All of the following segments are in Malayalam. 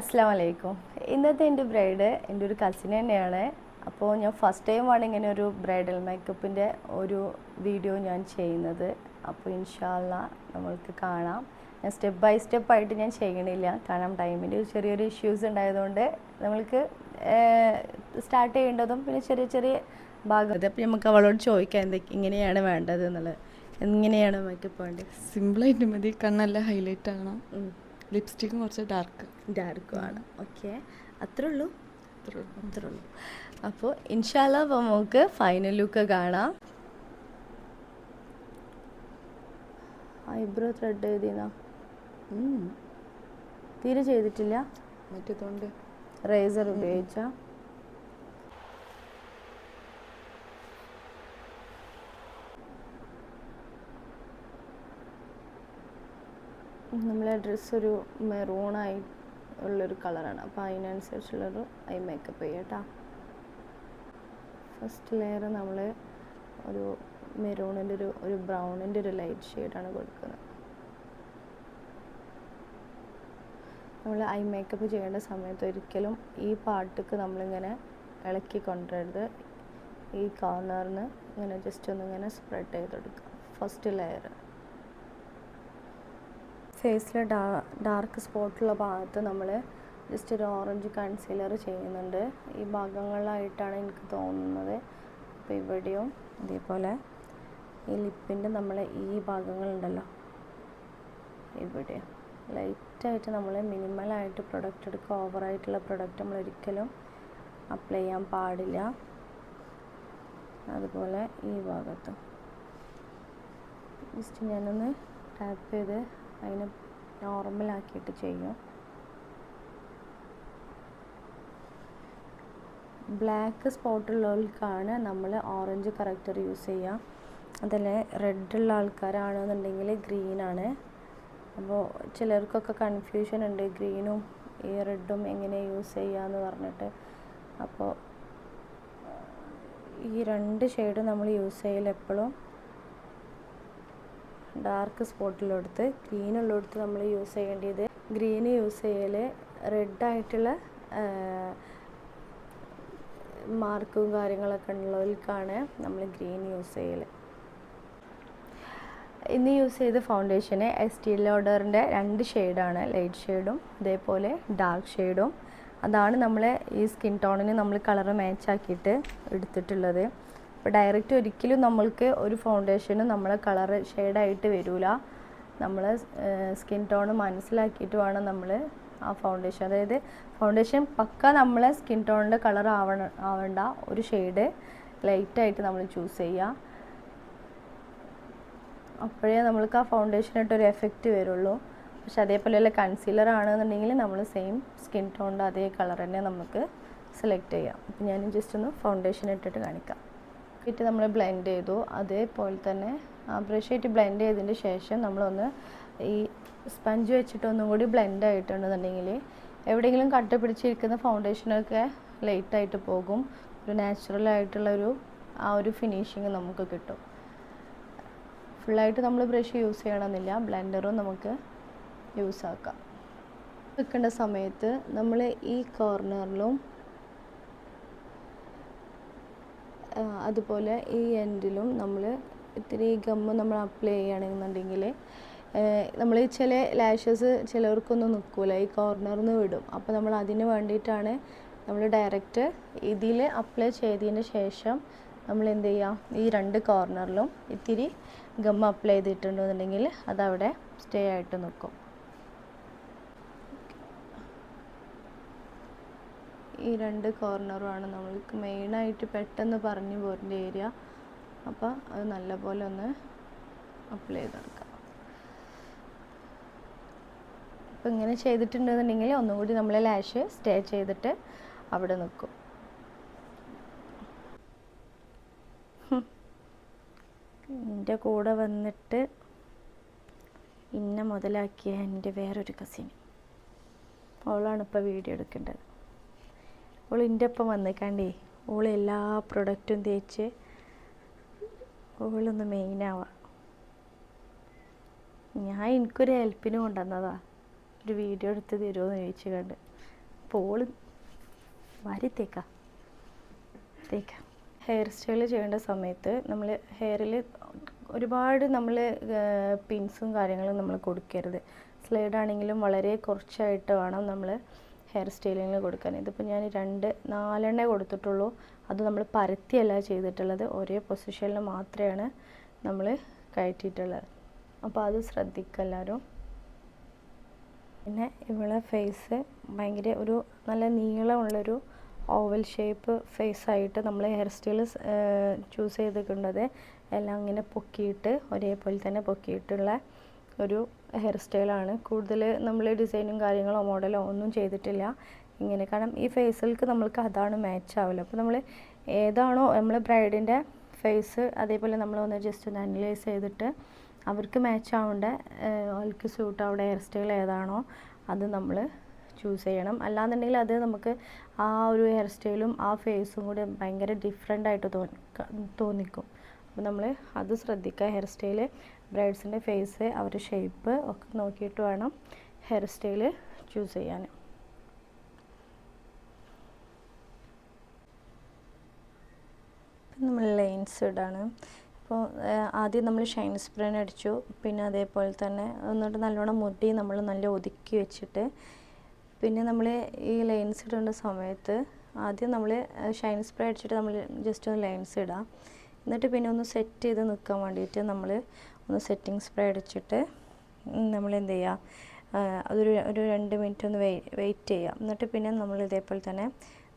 അസ്സാം വലൈക്കും ഇന്നത്തെ എന്റെ ബ്രൈഡ് എന്റെ ഒരു കസിൻ തന്നെയാണ്. അപ്പോൾ ഞാൻ ഫസ്റ്റ് ടൈമാണ് ഇങ്ങനെ ഒരു ബ്രൈഡൽ മേക്കപ്പിന്റെ ഒരു വീഡിയോ ഞാൻ ചെയ്യുന്നത്. അപ്പോൾ ഇൻഷാല്ല നമ്മൾക്ക് കാണാം. ഞാൻ സ്റ്റെപ്പ് ബൈ സ്റ്റെപ്പായിട്ട് ഞാൻ ചെയ്യണില്ല. കാരണം ടൈമിന്റെ ചെറിയൊരു ഇഷ്യൂസ് ഉണ്ടായതുകൊണ്ട് നമ്മൾക്ക് സ്റ്റാർട്ട് ചെയ്യേണ്ടതും പിന്നെ ചെറിയ ചെറിയ ഭാഗം. അപ്പോൾ നമുക്ക് അവളോട് ചോദിക്കാം എന്തൊക്കെ ഇങ്ങനെയാണ് വേണ്ടത് എന്നുള്ളത്. എങ്ങനെയാണ് മേക്കപ്പ് വേണ്ടത്? സിമ്പിളായിട്ട് മതി. കണ്ണല്ല ഹൈലൈറ്റ് ആകണം. ലിപ്സ്റ്റിക്കും കുറച്ച് ഡാർക്ക്. ഡാർക്കും ആണ് ഓക്കെ. അത്രേ ഉള്ളൂ അത്രേ ഉള്ളൂ അപ്പോൾ ഇൻഷാല്ല അപ്പോൾ നമുക്ക് ഫൈനൽ ലുക്ക് കാണാം. ഐബ്രോ ത്രെഡ് ചെയ്തിനാ തീരെ ചെയ്തിട്ടില്ല. മറ്റേതുകൊണ്ട്. റേസർ ഉപയോഗിച്ച? നമ്മളെ ഡ്രസ്സ് ഒരു മെറൂണായി ഉള്ളൊരു കളറാണ് അപ്പോൾ അതിനനുസരിച്ചുള്ളൊരു ഐ മേക്കപ്പ് ചെയ്യാം കേട്ടോ ഫസ്റ്റ് ലെയർ നമ്മൾ ഒരു മെറൂണിന്റെ ഒരു ഒരു ബ്രൗണിന്റെ ഒരു ലൈറ്റ് ഷെയ്ഡാണ് കൊടുക്കുന്നത്. നമ്മൾ ഐ മേക്കപ്പ് ചെയ്യേണ്ട സമയത്ത് ഒരിക്കലും ഈ പാട്ടുക്ക് നമ്മളിങ്ങനെ ഇളക്കി കൊണ്ടുവരരുത് ഈ കോർണറിന് ഇങ്ങനെ ജസ്റ്റ് ഒന്ന് ഇങ്ങനെ സ്പ്രെഡ് ചെയ്തെടുക്കുക ഫസ്റ്റ് ലെയർ ഫേസിൽ ഡാർക്ക് സ്പോട്ടുള്ള ഭാഗത്ത് നമ്മൾ ജസ്റ്റ് ഒരു ഓറഞ്ച് കൺസീലർ ചെയ്യുന്നുണ്ട്. ഈ ഭാഗങ്ങളിലായിട്ടാണ് എനിക്ക് തോന്നുന്നത്. അപ്പോൾ ഇവിടെയും ഇതേപോലെ ഈ ലിപ്പിന്റെ നമ്മൾ ഈ ഭാഗങ്ങളുണ്ടല്ലോ. ഇവിടെ ലൈറ്റായിട്ട് നമ്മൾ മിനിമലായിട്ട് പ്രൊഡക്റ്റ് എടുക്കുക. ഓവറായിട്ടുള്ള പ്രൊഡക്റ്റ് നമ്മൾ ഒരിക്കലും അപ്ലൈ ചെയ്യാൻ പാടില്ല. അതുപോലെ ഈ ഭാഗത്തും. ജസ്റ്റ് ഞാനൊന്ന് ടാപ്പ് ചെയ്ത് അതിനെ നോർമലാക്കിയിട്ട് ചെയ്യും. ബ്ലാക്ക് സ്പോട്ടുള്ളവർക്കാണ് നമ്മൾ ഓറഞ്ച് കറക്റ്റർ യൂസ് ചെയ്യുക അതല്ലേ റെഡ് ഉള്ള ആൾക്കാരാണെന്നുണ്ടെങ്കിൽ ഗ്രീനാണ് അപ്പോൾ ചിലർക്കൊക്കെ കൺഫ്യൂഷൻ ഉണ്ട് ഗ്രീനും ഈ റെഡും എങ്ങനെ യൂസ് ചെയ്യാന്ന് പറഞ്ഞിട്ട്. അപ്പോൾ ഈ രണ്ട് ഷെയ്ഡും നമ്മൾ യൂസ് ചെയ്യൽ എപ്പോഴും ഡാർക്ക് സ്പോട്ടിലെടുത്ത് ഗ്രീൻ ഉള്ളിടത്ത് നമ്മൾ യൂസ് ചെയ്യേണ്ടത് ഗ്രീൻ യൂസ് ചെയ്യൽ റെഡായിട്ടുള്ള മാർക്കും കാര്യങ്ങളൊക്കെ ഉള്ളവർക്കാണ് നമ്മൾ ഗ്രീൻ യൂസ് ചെയ്യൽ ഇന്ന് യൂസ് ചെയ്ത ഫൗണ്ടേഷന് എസ് ടി ലോഡറിന്റെ രണ്ട് ഷെയ്ഡാണ് ലൈറ്റ് ഷെയ്ഡും അതേപോലെ ഡാർക്ക് ഷെയ്ഡും അതാണ് നമ്മൾ ഈ സ്കിൻ ടോണിന് നമ്മൾ കളറ് മാച്ചാക്കിയിട്ട് എടുത്തിട്ടുള്ളത്. അപ്പോൾ ഡയറക്റ്റ് ഒരിക്കലും നമ്മൾക്ക് ഒരു ഫൗണ്ടേഷനും നമ്മളെ കളറ് ഷെയ്ഡായിട്ട് വരില്ല നമ്മൾ സ്കിൻ ടോൺ മനസ്സിലാക്കിയിട്ട് വേണം നമ്മൾ ആ ഫൗണ്ടേഷൻ അതായത് ഫൗണ്ടേഷൻ പക്ക നമ്മളെ സ്കിൻ ടോണിന്റെ കളർ ആവണ ആവേണ്ട ഒരു ഷെയ്ഡ് ലൈറ്റായിട്ട് നമ്മൾ ചൂസ് ചെയ്യുക അപ്പോഴേ നമ്മൾക്ക് ആ ഫൗണ്ടേഷൻ ഇട്ടൊരു എഫക്റ്റ് വരുള്ളൂ. പക്ഷെ അതേപോലെയുള്ള കൺസീലർ ആണെന്നുണ്ടെങ്കിൽ നമ്മൾ സെയിം സ്കിൻ ടോണിന്റെ അതേ കളർ തന്നെ നമുക്ക് സെലക്ട് ചെയ്യാം. അപ്പം ഞാൻ ജസ്റ്റ് ഒന്ന് ഫൗണ്ടേഷൻ ഇട്ടിട്ട് കാണിക്കാം. ഇട്ട് നമ്മൾ ബ്ലെൻഡ് ചെയ്തു. അതേപോലെ തന്നെ ബ്രഷ് ആയിട്ട് ബ്ലെൻഡ് ചെയ്തതിന് ശേഷം നമ്മളൊന്ന് ഈ സ്പഞ്ച് വെച്ചിട്ട് ഒന്നും കൂടി ബ്ലെൻഡ് ആയിട്ടുണ്ടെന്നുണ്ടെങ്കിൽ എവിടെയെങ്കിലും കട്ട പിടിച്ചിരിക്കുന്ന ഫൗണ്ടേഷനൊക്കെ ലൈറ്റായിട്ട് പോകും. ഒരു നാച്ചുറൽ ആയിട്ടുള്ള ഒരു ആ ഒരു ഫിനിഷിങ് നമുക്ക് കിട്ടും. ഫുള്ളായിട്ട് നമ്മൾ ബ്രഷ് യൂസ് ചെയ്യണമെന്നില്ല. ബ്ലെൻഡറും നമുക്ക് യൂസ് ആക്കാം. വെക്കേണ്ട സമയത്ത് നമ്മൾ ഈ കോർണറിലും അതുപോലെ ഈ എൻഡിലും നമ്മൾ ഇത്തിരി ഗമ്മ് നമ്മൾ അപ്ലൈ ചെയ്യുകയാണെന്നുണ്ടെങ്കിൽ നമ്മൾ ചില ലാഷസ് ചിലവർക്കൊന്നും നിൽക്കില്ല ഈ കോർണറിൽ നിന്ന് വിടും. അപ്പോൾ നമ്മൾ അതിന് വേണ്ടിയിട്ടാണ് നമ്മൾ ഡയറക്റ്റ് ഇതിൽ അപ്ലൈ ചെയ്തതിന് ശേഷം നമ്മൾ എന്ത് ചെയ്യുക ഈ രണ്ട് കോർണറിലും ഇത്തിരി ഗം അപ്ലൈ ചെയ്തിട്ടുണ്ടെന്നുണ്ടെങ്കിൽ അതവിടെ സ്റ്റേ ആയിട്ട് നിൽക്കും. ഈ രണ്ട് കോർണറുമാണ് നമ്മൾക്ക് മെയിനായിട്ട് പെട്ടെന്ന് പറഞ്ഞു പോരേണ്ട ഏരിയ അപ്പോൾ അത് നല്ലപോലെ ഒന്ന് അപ്ലൈ ചെയ്തെടുക്കാം അപ്പോൾ ഇങ്ങനെ ചെയ്തിട്ടുണ്ടെന്നുണ്ടെങ്കിൽ ഒന്നും കൂടി നമ്മൾ ലാഷ് സ്റ്റേ ചെയ്തിട്ട് അവിടെ നിൽക്കും. എന്റെ കൂടെ വന്നിട്ട് ഇന്ന മുതലാക്കിയ എന്റെ വേറൊരു കസിൻ അവളാണ് ഇപ്പോൾ വീഡിയോ എടുക്കേണ്ടത്. ഓൾ എന്റെ ഒപ്പം വന്നിക്കാണ്ടേ. ഓൾ എല്ലാ പ്രൊഡക്റ്റും തേച്ച് ഓളൊന്ന് മെയിനാവാ ഞാൻ എനിക്കൊരു ഹെൽപ്പിന് കൊണ്ടുവന്നതാ. ഒരു വീഡിയോ എടുത്ത് തരുമോ എന്ന് ചോദിച്ചു കണ്ട് പോൾ വാരി തേക്കാം. തേക്കാം. ഹെയർ സ്റ്റൈൽ ചെയ്യേണ്ട സമയത്ത് നമ്മൾ ഹെയറിൽ ഒരുപാട് നമ്മൾ പിൻസും കാര്യങ്ങളും നമ്മൾ കൊടുക്കരുത്. സ്ലൈഡ് ആണെങ്കിലും വളരെ കുറച്ചായിട്ട് വേണം നമ്മൾ ഹെയർ സ്റ്റൈലിങ്ങിന് കൊടുക്കാൻ. ഇതിപ്പോൾ ഞാൻ രണ്ട് നാലെണ്ണേ കൊടുത്തിട്ടുള്ളൂ. അത് നമ്മൾ പരത്തിയല്ല ചെയ്തിട്ടുള്ളത്. ഒരേ പൊസിഷനിൽ മാത്രമാണ് നമ്മൾ കയറ്റിയിട്ടുള്ളത്. അപ്പോൾ അത് ശ്രദ്ധിക്കുക എല്ലാവരും പിന്നെ ഇവളെ ഫേസ് ഭയങ്കര ഒരു നല്ല നീളമുള്ളൊരു ഓവൽ ഷേപ്പ് ഫേസ് ആയിട്ട് നമ്മൾ ഹെയർ സ്റ്റൈൽ ചൂസ് ചെയ്തിട്ടുള്ളത് എല്ലാം ഇങ്ങനെ പൊക്കിയിട്ട് ഒരേപോലെ തന്നെ പൊക്കിയിട്ടുള്ള ഒരു ഹെയർ സ്റ്റൈലാണ് കൂടുതൽ നമ്മൾ ഡിസൈനും കാര്യങ്ങളോ മോഡലോ ഒന്നും ചെയ്തിട്ടില്ല. ഇങ്ങനെ കാരണം ഈ ഫേസിലേക്ക് നമ്മൾക്ക് അതാണ് മാച്ച് ആവില്ല അപ്പോൾ നമ്മൾ ഏതാണോ നമ്മൾ ബ്രൈഡിന്റെ ഫേസ് അതേപോലെ നമ്മൾ ഒന്ന് ജസ്റ്റ് ഒന്ന് അനലൈസ് ചെയ്തിട്ട് അവർക്ക് മാച്ച് ആവേണ്ട അവർക്ക് സ്യൂട്ട് ആവേണ്ട ഹെയർ സ്റ്റൈൽ ഏതാണോ അത് നമ്മൾ ചൂസ് ചെയ്യണം. അല്ലാന്നുണ്ടെങ്കിൽ അത് നമുക്ക് ആ ഒരു ഹെയർ സ്റ്റൈലും ആ ഫേസും കൂടി ഭയങ്കര ഡിഫറെന്റ് ആയിട്ട് തോന്നി തോന്നിക്കും. അപ്പോൾ നമ്മൾ അത് ശ്രദ്ധിക്കുക ഹെയർ സ്റ്റൈൽ ബ്രൈഡ്സിന്റെ ഫേസ് അവരുടെ ഷേപ്പ് ഒക്കെ നോക്കിയിട്ട് വേണം ഹെയർ സ്റ്റൈൽ ചൂസ് ചെയ്യാൻ. നമ്മൾ ലൈൻസ് ഇടാണ്. അപ്പോൾ ആദ്യം നമ്മൾ ഷൈൻ സ്പ്രേൻ അടിച്ചു. പിന്നെ അതേപോലെ തന്നെ എന്നിട്ട് നല്ലോണം മുടി നമ്മൾ നല്ല ഒതുക്കി വെച്ചിട്ട് പിന്നെ നമ്മൾ ഈ ലൈൻസ് ഇടേണ്ട സമയത്ത് ആദ്യം നമ്മൾ ഷൈൻ സ്പ്രേ അടിച്ചിട്ട് നമ്മൾ ജസ്റ്റ് ഒന്ന് ലൈൻസ് ഇടാം. എന്നിട്ട് പിന്നെ ഒന്ന് സെറ്റ് ചെയ്ത് നിൽക്കാൻ വേണ്ടിയിട്ട് നമ്മൾ ഒന്ന് സെറ്റിംഗ് സ്പ്രേ അടിച്ചിട്ട് നമ്മൾ എന്ത് ചെയ്യുക അതൊരു ഒരു രണ്ട് മിനിറ്റ് ഒന്ന് വെയിറ്റ് ചെയ്യുക എന്നിട്ട് പിന്നെ നമ്മൾ ഇതേപോലെ തന്നെ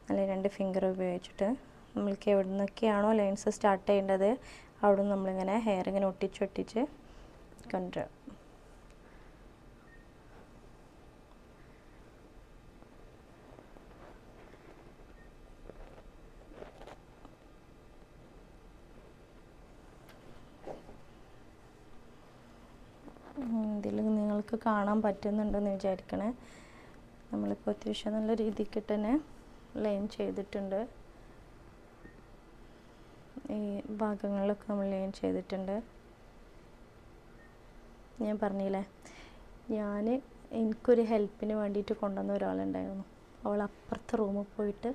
നല്ല രണ്ട് ഫിംഗർ ഉപയോഗിച്ചിട്ട് നമ്മൾക്ക് എവിടെ നിന്നൊക്കെയാണോ ലൈൻസ് സ്റ്റാർട്ട് ചെയ്യേണ്ടത് അവിടെ നിന്ന് നമ്മളിങ്ങനെ ഹെയർ ഇങ്ങനെ ഒട്ടിച്ചൊട്ടിച്ച് കൊണ്ടുവരാം ഇതിൽ നിങ്ങൾക്ക് കാണാൻ പറ്റുന്നുണ്ടെന്ന് വിചാരിക്കണേ. നമ്മളിപ്പോൾ അത്യാവശ്യം നല്ല രീതിക്ക് തന്നെ ലൈൻ ചെയ്തിട്ടുണ്ട്. ഈ ഭാഗങ്ങളിലൊക്കെ നമ്മൾ ലൈൻ ചെയ്തിട്ടുണ്ട്. ഞാൻ പറഞ്ഞില്ലേ ഞാൻ എനിക്കൊരു ഹെൽപ്പിന് വേണ്ടിയിട്ട് കൊണ്ടുവന്ന ഒരാളുണ്ടായിരുന്നു. അവൾ അപ്പുറത്തെ റൂമിൽ പോയിട്ട്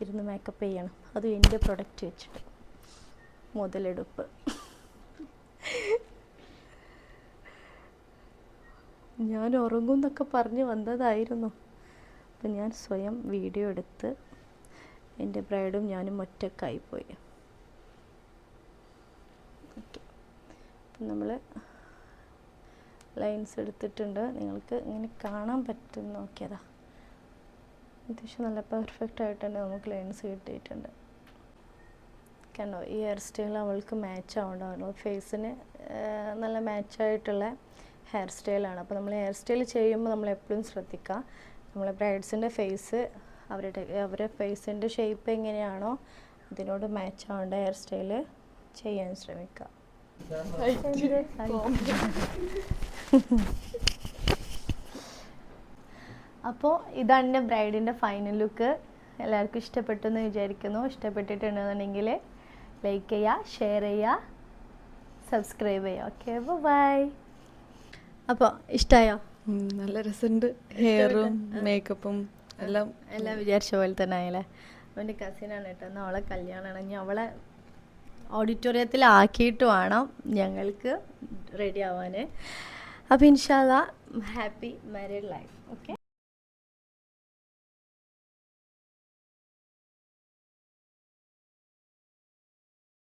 ഇരുന്ന് മേക്കപ്പ് ചെയ്യണം. അതും എന്റെ പ്രൊഡക്റ്റ് വെച്ചിട്ട്. മുതലെടുപ്പ്. ഞാൻ ഉറങ്ങും എന്നൊക്കെ പറഞ്ഞ് വന്നതായിരുന്നു. അപ്പം ഞാൻ സ്വയം വീഡിയോ എടുത്ത് എന്റെ ബ്രൈഡും ഞാനും ഒറ്റക്കായി പോയി. അപ്പം നമ്മൾ ലൈൻസ് എടുത്തിട്ടുണ്ട്. നിങ്ങൾക്ക് ഇങ്ങനെ കാണാൻ പറ്റും നോക്കിയതാ അത്യാവശ്യം നല്ല പെർഫെക്റ്റ് ആയിട്ടുണ്ട് നമുക്ക് ലൈൻസ് കിട്ടിയിട്ടുണ്ട്. കണ്ടോ ഈ ഹെയർ സ്റ്റൈൽ അവൾക്ക് മാച്ച് ആവേണ്ടതാണ് ഫേസിന് നല്ല മാച്ചായിട്ടുള്ള ഹെയർ സ്റ്റൈലാണ് അപ്പോൾ നമ്മൾ ഹെയർ സ്റ്റൈൽ ചെയ്യുമ്പോൾ നമ്മൾ എപ്പോഴും ശ്രദ്ധിക്കുക നമ്മളെ ബ്രൈഡ്സിന്റെ ഫേസ് അവരുടെ അവരുടെ ഫേസിന്റെ ഷേപ്പ് എങ്ങനെയാണോ അതിനോട് മാച്ച് ആവേണ്ട ഹെയർ സ്റ്റൈൽ ചെയ്യാൻ ശ്രമിക്കുക അപ്പോൾ ഇതാണ് എന്റെ ബ്രൈഡിന്റെ ഫൈനൽ ലുക്ക് എല്ലാവർക്കും ഇഷ്ടപ്പെട്ടു എന്ന് വിചാരിക്കുന്നു. ഇഷ്ടപ്പെട്ടിട്ടുണ്ടെന്നുണ്ടെങ്കിൽ ലൈക്ക് ചെയ്യുക ഷെയർ ചെയ്യുക സബ്സ്ക്രൈബ് ചെയ്യുക ഓക്കെ ബൈ അപ്പോൾ ഇഷ്ടമായോ നല്ല രസമുണ്ട് ഹെയറും മേക്കപ്പും എല്ലാം. എല്ലാം വിചാരിച്ച പോലെ തന്നെ ആയല്ലേ? അവന്റെ കസിനാണ് കേട്ടോ. എന്നാൽ അവളെ കല്യാണമാണ് ഇനി അവളെ ഓഡിറ്റോറിയത്തിൽ ആക്കിയിട്ട് വേണം ഞങ്ങൾക്ക് റെഡി ആവാൻ അപ്പോൾ ഇൻഷാല്ല ഹാപ്പി മാരീഡ് ലൈഫ് ഓക്കെ